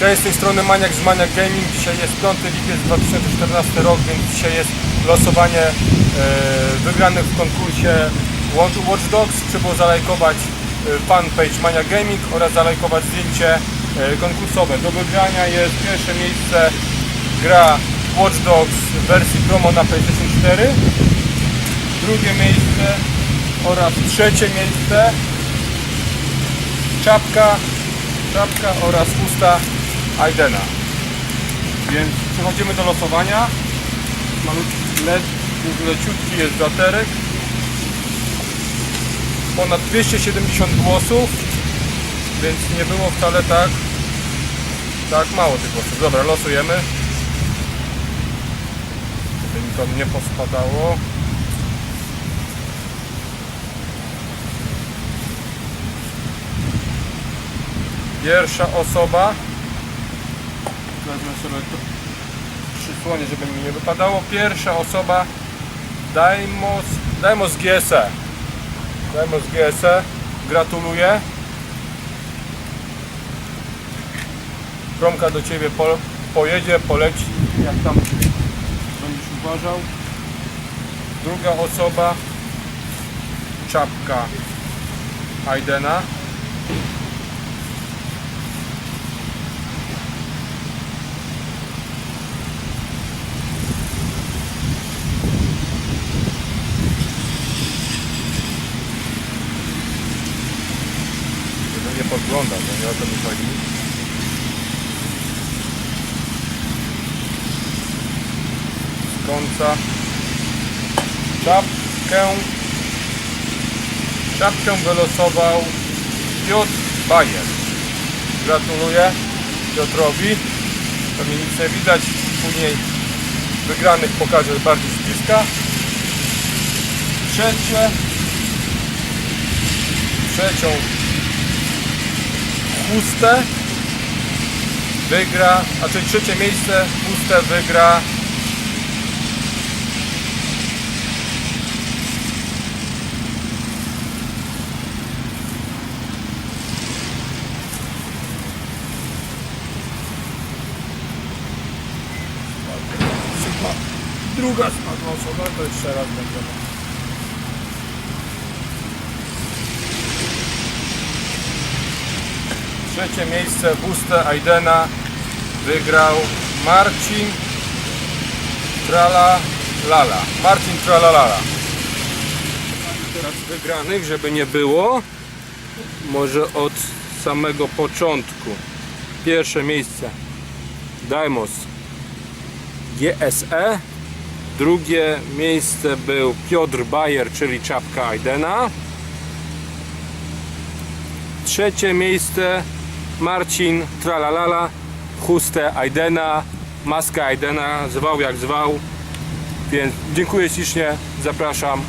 Cześć, z tej strony Maniak z Maniak Gaming. Dzisiaj jest 5 lipiec 2014 rok, więc dzisiaj jest losowanie e, wygranych w konkursie Watch Dogs. Trzeba zalajkować e, fanpage Maniak Gaming oraz zalajkować zdjęcie e, konkursowe. Do wygrania jest pierwsze miejsce gra Watch Dogs w wersji promo na PlayStation 4. Drugie miejsce oraz trzecie miejsce czapka, czapka oraz usta Aidena. Więc przechodzimy do losowania. Malutki LED, leciutki jest wiaterek. Ponad 270 głosów, więc nie było wcale tak, tak mało tych głosów. Dobra, losujemy. Żeby mi to nie pospadało. Pierwsza osoba. Wezmę sobie to przysłonię, żeby mi nie wypadało. Pierwsza osoba Daimos, Daimos GSE. Daimos GSE. Gratuluję. Promka do Ciebie po, pojedzie, poleci, jak tam będziesz uważał. Druga osoba czapka Aidena. Nie podglądał, to nie o to mi chodzi. Z końca czapkę czapkę wylosował Piotr Bajer. Gratuluję Piotrowi. Pewnie nic nie widać. Później wygranych pokażę bardziej z bliska. Trzecie trzecią chustę wygra, a czyli trzecie miejsce chustę wygra druga spadła osoba, to jeszcze raz będziemy. Trzecie miejsce Buste Aidena wygrał Marcin Trala Lala. Marcin Trala Lala. Teraz wygranych, żeby nie było. Może od samego początku. Pierwsze miejsce Daimos GSE. Drugie miejsce był Piotr Bayer, czyli czapka Aidena. Trzecie miejsce Marcin Tralalala, chustę Aidena, maska Aidena, zwał jak zwał. Więc dziękuję ślicznie, zapraszam